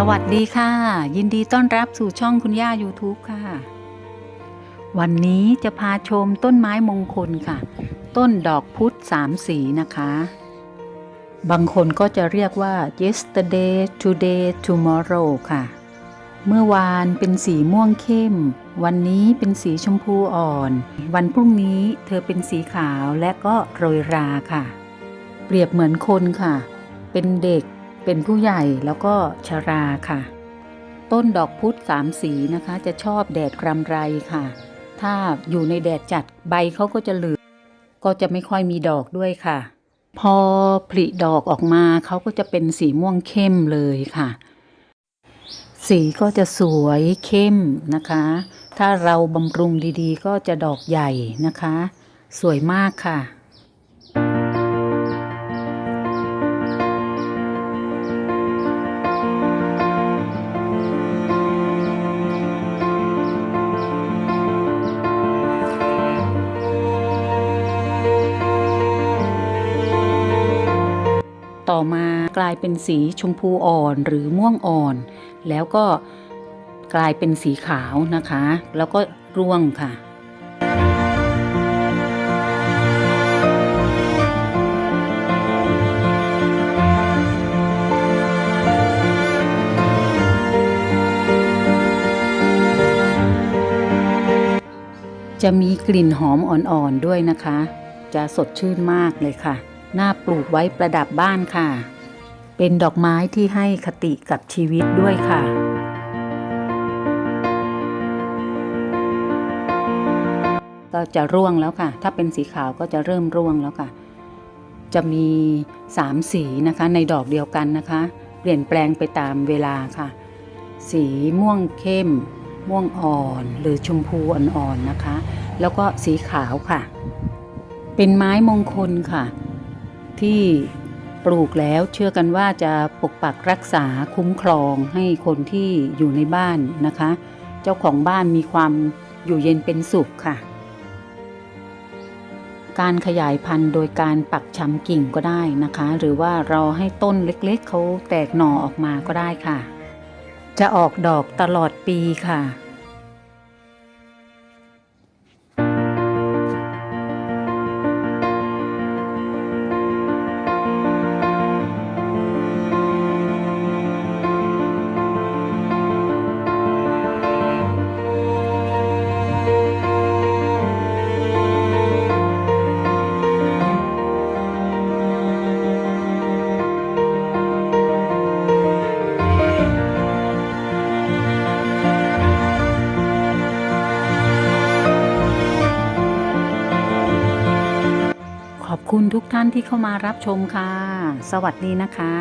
สวัสดีค่ะ ยินดีต้อนรับสู่ช่องคุณย่า YouTube ค่ะ วันนี้จะพาชมต้นไม้มงคลค่ะ ต้นดอกพุธสามสีนะคะ บางคนก็จะเรียกว่า yesterday today tomorrow ค่ะ เมื่อวานเป็นสีม่วงเข้ม วันนี้เป็นสีชมพูอ่อน วันพรุ่งนี้เธอเป็นสีขาวและก็โรยราค่ะ เปรียบเหมือนคนค่ะ เป็นเด็ก เป็นผู้ใหญ่แล้วก็ชราค่ะ ต้นดอกพุธสามสีนะคะ จะชอบแดดกรำไรค่ะ ถ้าอยู่ในแดดจัดใบเขาก็จะเหลืองก็จะไม่ค่อยมีดอกด้วยค่ะ พอผลิดอกออกมาเขาก็จะเป็นสีม่วงเข้มเลยค่ะ สีก็จะสวยเข้มนะคะ ถ้าเราบำรุงดีๆ ก็จะดอกใหญ่นะคะ สวยมากค่ะ ต่อมากลายเป็นสีชมพูอ่อนหรือม่วงอ่อน แล้วก็กลายเป็นสีขาวนะคะ แล้วก็ร่วงค่ะจะมีกลิ่นหอมอ่อนๆด้วยนะคะ จะสดชื่นมากเลยค่ะ น่าปลูกไว้ประดับบ้านค่ะ เป็นดอกไม้ที่ให้คติกับชีวิตด้วยค่ะก็จะร่วงแล้วค่ะ ถ้าเป็นสีขาวก็จะเริ่มร่วงแล้วค่ะ จะมีสามสีนะคะในดอกเดียวกันนะคะ เปลี่ยนแปลงไปตามเวลาค่ะ สีม่วงเข้ม ม่วงอ่อนหรือชมพูอ่อนๆนะคะ แล้วก็สีขาวค่ะ เป็นไม้มงคลค่ะ ที่ปลูกแล้วเชื่อกันว่าจะปกปักรักษาคุ้มครองให้คนที่อยู่ในบ้านนะคะ เจ้าของบ้านมีความอยู่เย็นเป็นสุขค่ะ การขยายพันธุ์โดยการปักชำกิ่งก็ได้นะคะ หรือว่าเราให้ต้นเล็กๆเขาแตกหน่อออกมาก็ได้ค่ะ จะออกดอกตลอดปีค่ะ ขอบคุณทุกท่านที่เข้ามารับชมค่ะ สวัสดีนะคะ